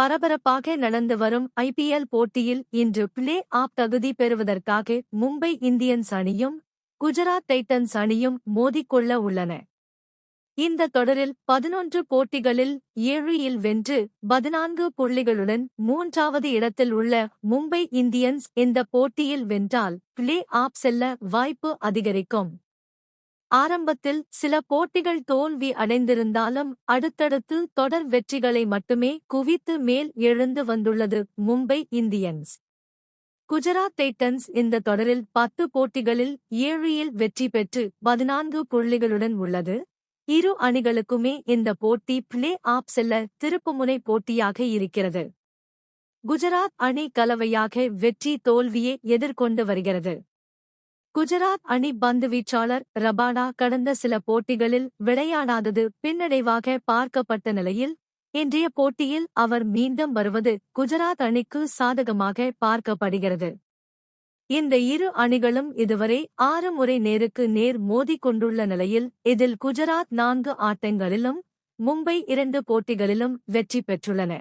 பரபரப்பாக நடந்து வரும் ஐபிஎல் போட்டியில் இன்று பிளே ஆப் தகுதி பெறுவதற்காக மும்பை இந்தியன்ஸ் அணியும் குஜராத் டைட்டன்ஸ் அணியும் மோதிக்கொள்ள உள்ளன. இந்த தொடரில் பதினொன்று போட்டிகளில் ஏழு இல் வென்று பதினான்கு புள்ளிகளுடன் மூன்றாவது இடத்தில் உள்ள மும்பை இந்தியன்ஸ் இந்த போட்டியில் வென்றால் பிளே ஆப் செல்ல வாய்ப்பு அதிகரிக்கும். ஆரம்பத்தில் சில போட்டிகள் தோல்வி அடைந்திருந்தாலும் அடுத்தடுத்து தொடர் வெற்றிகளை மட்டுமே குவித்து மேல் எழுந்து வந்துள்ளது மும்பை இந்தியன்ஸ். குஜராத் டைட்டன்ஸ் இந்த தொடரில் பத்து போட்டிகளில் ஏழு வெற்றி பெற்று பதினான்கு புள்ளிகளுடன் உள்ளது. இரு அணிகளுக்குமே இந்த போட்டி பிளே ஆப் செல்ல திருப்புமுனை போட்டியாக இருக்கிறது. குஜராத் அணி கலவையாக வெற்றி தோல்வியை எதிர்கொண்டு வருகிறது. குஜராத் அணி பந்து வீச்சாளர் ரபாடா கடந்த சில போட்டிகளில் விளையாடாதது பின்னடைவாக பார்க்கப்பட்ட நிலையில் இன்றைய போட்டியில் அவர் மீண்டும் வருவது குஜராத் அணிக்கு சாதகமாக பார்க்கப்படுகிறது. இந்த இரு அணிகளும் இதுவரை ஆறு முறை நேருக்கு நேர் மோதிக்கொண்டுள்ள நிலையில் இதில் குஜராத் நான்கு ஆட்டங்களிலும் மும்பை இரண்டு போட்டிகளிலும் வெற்றி பெற்றுள்ளன.